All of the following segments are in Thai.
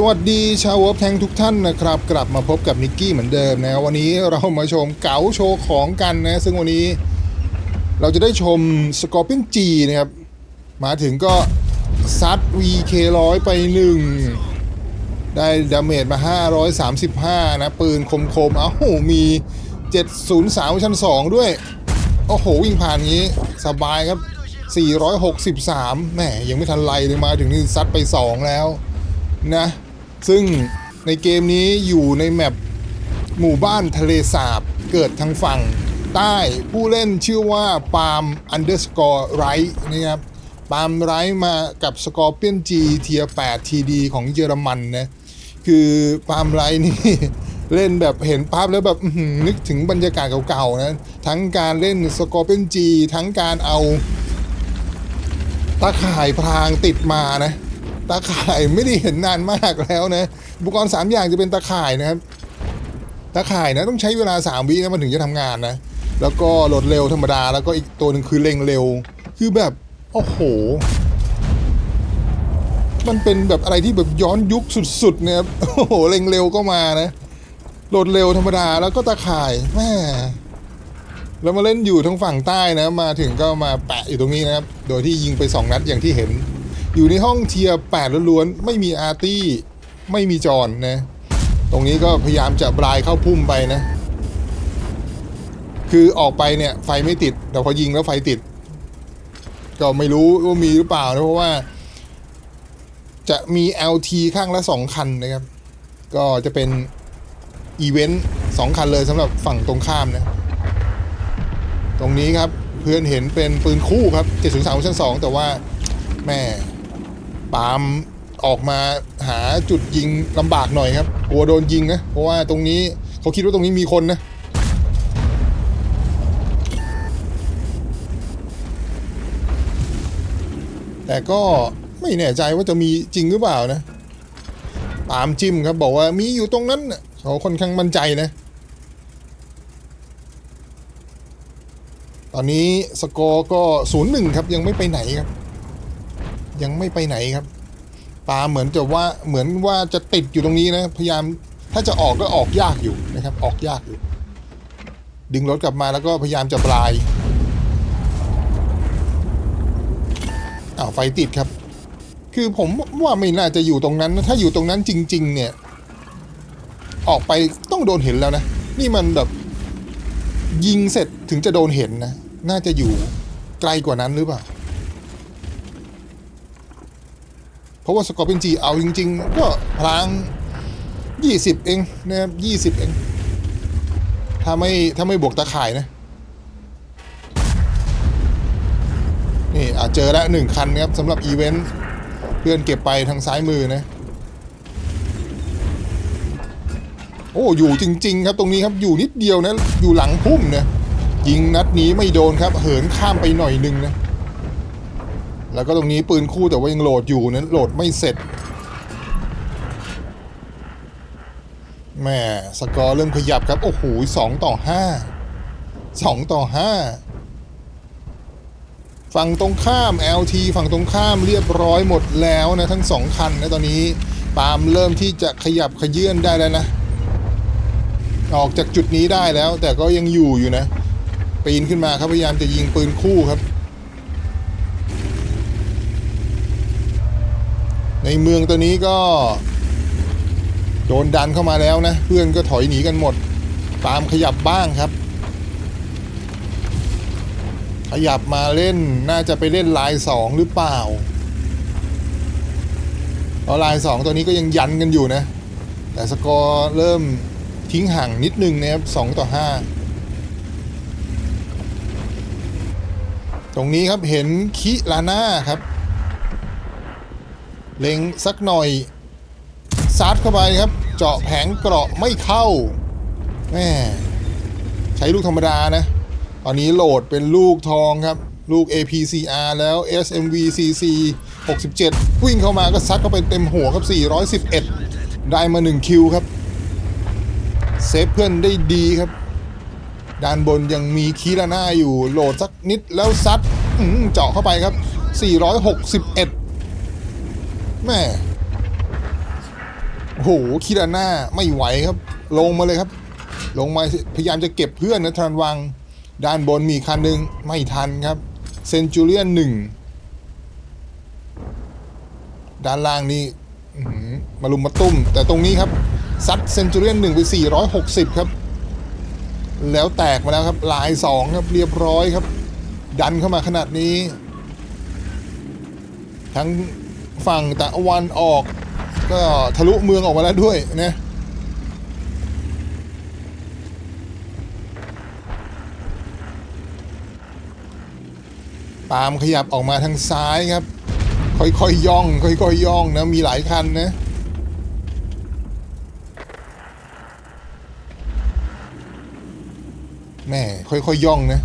สวัสดีชาวเวิร์ฟแทงทุกท่านนะครับ กลับมาพบกับนิกกี้เหมือนเดิมนะวันนี้เรามาชมเก๋าโชว์ของกันนะซึ่งวันนี้เราจะได้ชมสกอร์เปียนจีนะครับ มาถึงก็ซัด VK100 ไปหนึ่งได้ดาเมจมา 535 นะ ปืนคมๆ เอ้ามี 703 ชั้น 2 ด้วย โอ้โห วิ่งผ่านงี้ สบายครับ 463แหมยังไม่ทันไรเลยมาถึงนี่ซัดไป 2 แล้วนะ ซึ่งในเกมนี้อยู่ในแมปหมู่บ้านทะเลสาบเกิดทางฝั่งใต้ผู้เล่นชื่อว่าปาล์มอันเดอร์สกอร์ไรท์นะครับปาล์มไรท์มากับสกอร์เปียนจีเทีย8 TD ของเยอรมันนะคือปาล์มไรท์นี่ เล่นแบบเห็นภาพแล้วแบบนึกถึงบรรยากาศเก่าๆนะทั้งการเล่นสกอร์เปียนจีทั้งการเอาตาข่ายพรางติดมานะ ตาข่ายไม่ได้เห็นนานมากแล้วนะอุปกรณ์สามอย่างจะเป็นตาข่ายนะครับ ตาข่ายนะต้องใช้เวลาสามวินะมันถึงจะทำงานนะ แล้วก็โหลดเร็วธรรมดา แล้วก็อีกตัวหนึ่งคือเล็งเร็ว คือแบบ โอ้โห มันเป็นแบบอะไรที่แบบย้อนยุคสุดๆนะครับ โอ้โห เล็งเร็วก็มานะ โหลดเร็วธรรมดา แล้วก็ตาข่ายแม่แล้วมาเล่นอยู่ทางฝั่งใต้นะ มาถึงก็มาแปะอยู่ตรงนี้นะครับ โดยที่ยิงไป 2 นัดอย่างที่เห็น อยู่ในห้องเทียร์แปดล้วนๆไม่มีอาร์ตี้ไม่มีจอนนะ ตรงนี้ก็พยายามจะบลายเข้าพุ่มไปนะ คือออกไปเนี่ยไฟไม่ติด แต่พอยิงแล้วไฟติด ก็ไม่รู้ว่ามีหรือเปล่านะเพราะว่า จะมี LT ข้างละ2คันนะครับ ก็จะเป็นอีเวนต์สองคันเลยสำหรับฝั่งตรงข้ามนะ ตรงนี้ครับเพื่อนเห็นเป็นปืนคู่ครับ 703ชั้น2แต่ว่าแม่ ปาล์มออกมาหาจุดยิงลำบากหน่อยครับกลัวโดนยิงนะเพราะว่าตรงนี้เขาคิดว่าตรงนี้มีคนนะแต่ก็ไม่แน่ใจว่าจะมีจริงหรือเปล่านะปาล์มจิ้มครับบอกว่ามีอยู่ตรงนั้นเขาค่อนข้างมั่นใจนะ ตอนนี้สกอร์ก็ศูนย์หนึ่งครับยังไม่ไปไหนครับ ยังไม่ไปไหนครับปาเหมือนจะว่าเหมือนว่าจะติดอยู่ตรงนี้นะ พยายามถ้าจะออกก็ออกยากอยู่นะครับ ออกยากอยู่ ดึงรถกลับมาแล้วก็พยายามจะปลายอ้าวไฟติดครับ คือผมว่าไม่น่าจะอยู่ตรงนั้น ถ้าอยู่ตรงนั้นจริง ๆ เนี่ย ออกไปต้องโดนเห็นแล้วนะ นี่มันแบบยิงเสร็จถึงจะโดนเห็นนะ น่าจะอยู่ไกลกว่านั้นหรือเปล่า เพ ราะว่าสกอร์เป็นจีเอาจริง ๆ ก็พลางยี่สิบเองนะครับยี่สิบเอง ถ้าไม่ถ้าไม่บวกตะข่ายนะ นี่อาจเจอแล้วหนึ่งคันนะครับสำหรับอีเวนต์เพื่อนเก็บไปทางซ้ายมือนะ โอ้ อยู่จริง ๆ ครับตรงนี้ครับอยู่นิดเดียวนะ อยู่หลังพุ่มนะยิงนัดนี้ไม่โดนครับ เหินข้ามไปหน่อยนึงนะ แล้วก็ตรงนี้ปืนคู่แต่ว่ายังโหลดอยู่นะโหลดไม่เสร็จแหม่สกอร์เริ่มขยับครับ โอ้โหสองต่อห้าสองต่อห้าฝั่งตรงข้าม LT ฝั่งตรงข้ามเรียบร้อยหมดแล้วนะ ทั้งสองคันนะตอนนี้ปามเริ่มที่จะขยับขยื่นได้แล้วนะ ออกจากจุดนี้ได้แล้ว แต่ก็ยังอยู่อยู่นะ ปีนขึ้นมาครับพยายามจะยิงปืนคู่ครับ ในเมืองตัวนี้ก็ โดนดันเข้ามาแล้วนะ เพื่อนก็ถอยหนีกันหมด ตามขยับบ้างครับ ขยับมาเล่นน่าจะไปเล่นลายสองหรือเปล่าเพราะลายสองตัวนี้ก็ยังยันกันอยู่นะ แต่สกอร์เริ่มทิ้งห่างนิดนึงนะครับสองต่อห้าตรงนี้ครับเห็นคิลาน่าครับ เล็งสักหน่อยซัดเข้าไปครับ เจาะแผงเกราะไม่เข้าแม่ใช้ลูกธรรมดานะ ตอนนี้โหลดเป็นลูกทองครับ ลูก APCR แล้ว SMV CC 67 วิ่งเข้ามาก็ซัดเข้าไปเต็มหัวครับ 411 ได้มา 1 คิวครับ เซฟเพื่อนได้ดีครับ ด้านบนยังมีคีราน่าอยู่โหลดสักนิดแล้วซัดเจาะเข้าไปครับ 461 แม่โอ้โหคิราน่าไม่ไหวครับ ลงมาเลยครับ ลงมาพยายามจะเก็บเพื่อนนะทรานวัง ด้านบนมีคันหนึ่งไม่ทันครับเซนจูเลียนหนึ่งด้านล่างนี่มาลุมมาตุ้ม แต่ตรงนี้ครับ ซัดเซนจูเลียนหนึ่งไป460ครับ แล้วแตกมาแล้วครับ ลายสองครับเรียบร้อยครับ ดันเข้ามาขนาดนี้ ทั้ง ฝั่งตะวันออก ก็ทะลุเมืองออกมาแล้วด้วยนะตามขยับออกมาทางซ้ายครับ ค่อยๆย่อง ค่อยๆย่องนะ มีหลายคันนะ แม่ค่อยๆย่องนะ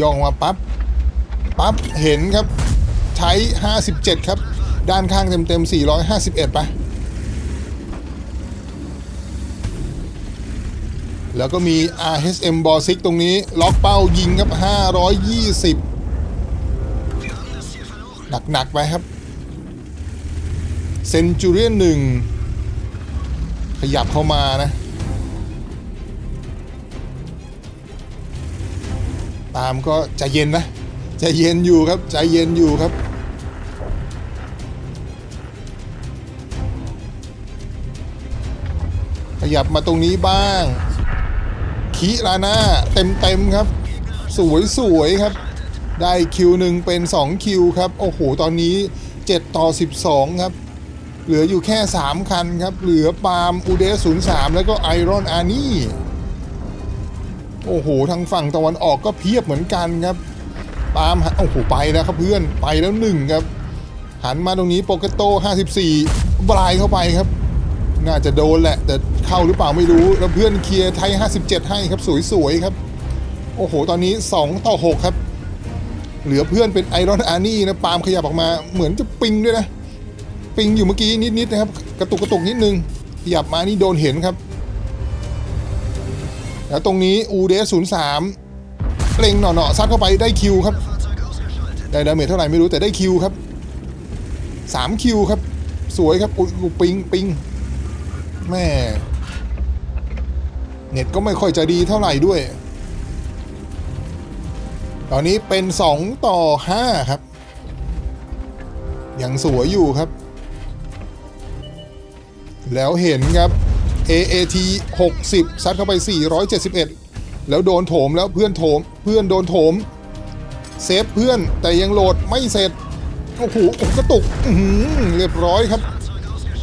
ย่องมาปั๊บ ปั๊บ เห็นครับ ใช้ 57 ครับ ด้านข้างเต็มๆ451ไปะแล้วก็มี RHM b o s 6ตรงนี้ ล็อกเป้ายิงครับ520 หนัก ๆ ไปครับเซนจูเรียนหนึ่งขยับเข้ามานะตามก็ใจเย็นนะใจเย็นอยู่ครับใจเย็นอยู่ครับ ยับมาตรงนี้บ้างคิราน่าเต็มเต็มๆครับสวยสวยๆครับ ได้คิวหนึ่งเป็น 2 คิวครับ โอ้โห ตอนนี้ 7 ต่อ 12 ครับ เหลืออยู่แค่ 3 คันครับ เหลือปาล์มอูเดส03 แล้วก็ไอรอนอานี่ โอ้โห ทางฝั่งตะวันออกก็เพียบเหมือนกันครับ ปาล์มโอ้โห ไปแล้วครับเพื่อน ไปแล้วหนึ่งครับ หันมาตรงนี้โปเกโต้54 บลายเข้าไปครับ น่าจะโดนแหละ แต่เข้าหรือเปล่าไม่รู้ แล้วเพื่อนเคลียร์ไทย 57 ให้ครับ สวยๆครับ โอ้โห ตอนนี้ 2 ต่อ 6 ครับ เหลือเพื่อนเป็นไอรอนอาร์นี่นะ ปาล์มขยับออกมา เหมือนจะปิงด้วยนะ ปิงอยู่เมื่อกี้นิดๆนะครับ กระตุกกระตุกนิดนึง ขยับมานี่โดนเห็นครับ แล้วตรงนี้อูเดสศูนย์สามเล็งหน่อๆซัดเข้าไปได้คิวครับ ได้ดาเมจเท่าไหร่ไม่รู้แต่ได้คิวครับสามคิวครับสวยครับ อุ้ยปิงปิง แม่ เน็ตก็ไม่ค่อยจะดีเท่าไหร่ด้วย ตอนนี้เป็น 2 ต่อ 5 ครับ ยังสวยอยู่ครับ แล้วเห็นครับ AAT 60 ซัดเข้าไป 471 แล้วโดนโถมแล้วเพื่อนโถม เพื่อนโดนโถม เซฟเพื่อนแต่ยังโหลดไม่เสร็จ โอ้โหกระตุกเรียบร้อยครับ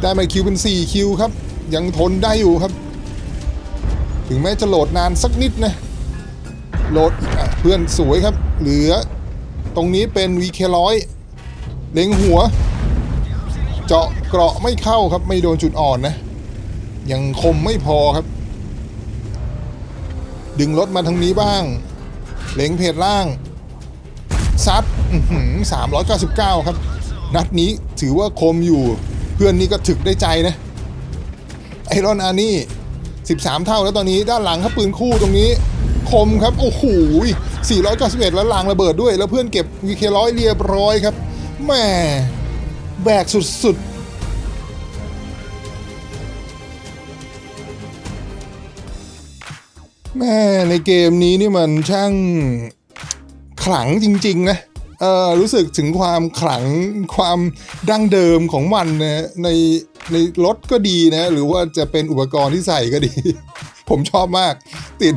ได้มาคิวเป็น 4 คิวครับ ยังทนได้อยู่ครับ ถึงแม้จะโหลดนานสักนิดนะ โหลดเพื่อนสวยครับ เหลือตรงนี้เป็น VK ร้อยเล็งหัว เจาะเกราะไม่เข้าครับ ไม่โดนจุดอ่อนนะ ยังคมไม่พอครับ ดึงรถมาทางนี้บ้าง เล็งเพจล่าง ซัดสามร้อยเก้าสิบเก้าครับ นัดนี้ถือว่าคมอยู่ เพื่อนนี่ก็ถึกได้ใจนะ รอนอานี่13 เท่าแล้วตอนนี้ด้านหลังครับปืนคู่ตรงนี้คมครับ โอ้โห491 แล้วลางระเบิดด้วย แล้วเพื่อนเก็บวีเคร้อยเรียบร้อยครับแหม่แบกสุดๆแม่ในเกมนี้นี่มันช่างขลังจริง ๆ นะเออรู้สึกถึงความขลังความดั้งเดิมของมันนะใน ในรถก็ดีนะ หรือว่าจะเป็นอุปกรณ์ที่ใส่ก็ดี ผมชอบมาก ติด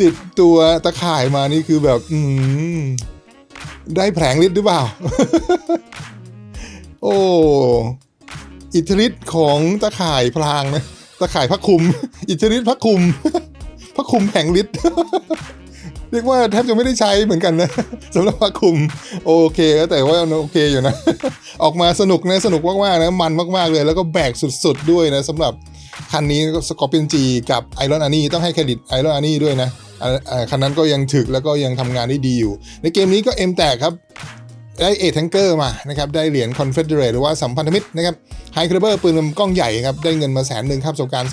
ติดตัวตะข่ายมานี่คือแบบ อืได้แผลงฤทธิ์หรือเปล่า โอ้อิทธิฤทธิ์ของตะข่ายพลางนะตะข่ายพระคุม อิทธิฤทธิ์พระคุม พระคุมแผงฤทธิ์ เรียกว่าแทบจะไม่ได้ใช้เหมือนกันนะสำหรับพระคุมโอเคแต่ว่าโอเคอยู่นะ ออกมาสนุกนะสนุกมากๆนะมันมากๆเลย แล้วก็แบกสุดๆด้วยนะสำหรับคันนี้สกอร์เปียนจีกับไอรอนอานี่ต้องให้เครดิตไอรอนอานี่ด้วยนะคันนั้นก็ยังถึกแล้วก็ยังทำงานได้ดีอยู่ ในเกมนี้ก็เอ็มแตกครับได้เอทแทงเกอร์มานะครับได้เหรียญคอนเฟเดเรตหรือว่าสัมพันธมิตรนะครับไฮครเบอร์ปืนลำกล้องใหญ่ครับ ได้เงินมาแสนหนึ่งครับประสบการณ์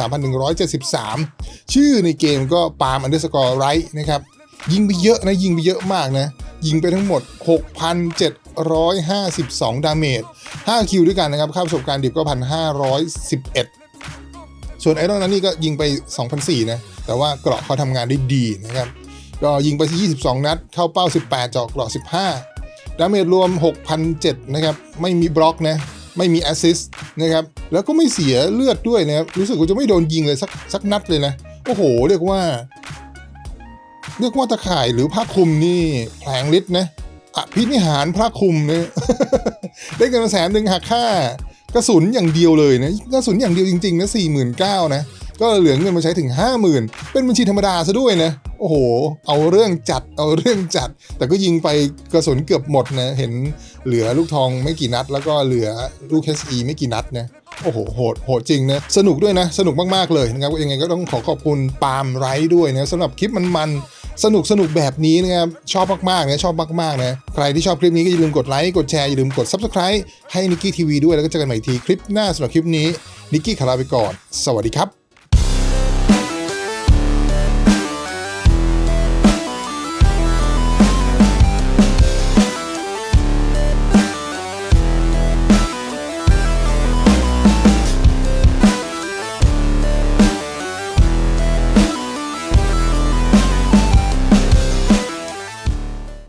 3,173 ชื่อในเกมก็ปาล์มอันเดอร์สกอร์ไรท์นะครับ ยิงไปเยอะนะ ยิงไปเยอะมากนะ ยิงไปทั้งหมด 6,752 ดาเมจ 5 คิวด้วยกันนะครับ ค่าประสบการณ์ดิบก็ 1,511 ส่วนไอรอนนั้นนี่ก็ยิงไป 2,004นะ แต่ว่าเกราะเขาทำงานได้ดีนะครับ ก็ยิงไปที่22 นัด เข้าเป้า 18 เจาะเกราะ 15 ดาเมจรวม 6,007นะครับ ไม่มีบล็อกนะ ไม่มีแอสซิสต์นะครับ แล้วก็ไม่เสียเลือดด้วยนะครับ รู้สึกว่าจะไม่โดนยิงเลยสักสักนัดเลยนะ โอ้โห เรียกว่า เรียกว่าตะข่ายหรือผ้าคลุมนี่แผลงฤทธิ์นะอภินิหารผ้าคลุมเนี่ยได้เงินมาแสนหนึ่งหักค่ากระสุนอย่างเดียวเลยนะกระสุนอย่างเดียวจริงๆนะสี่หมื่นเก้านะก็เหลือเงินมาใช้ถึง 50,000 เป็นบัญชีธรรมดาซะด้วยนะ โอ้โห เอาเรื่องจัด เอาเรื่องจัด แต่ก็ยิงไปกระสุนเกือบหมดนะ เห็นเหลือลูกทองไม่กี่นัด แล้วก็เหลือลูก SE ไม่กี่นัดนะ โอ้โห โหด โหดจริงนะ สนุกด้วยนะ สนุกมาก ๆ เลยนะครับ ยังไงก็ต้องขอขอบคุณปาล์มไรด้วยนะสำหรับคลิปมันๆ สนุกสนุกแบบนี้นะครับ ชอบมากๆนะชอบมากๆนะใครที่ชอบคลิปนี้ก็อย่าลืมกดไลค์กดแชร์อย่าลืมกด Subscribe ให้นิกกี้ทีวีด้วยแล้วก็เจอกันใหม่ทีคลิปหน้าสำหรับคลิปนี้นิกกี้ขอลาไปก่อน สวัสดีครับ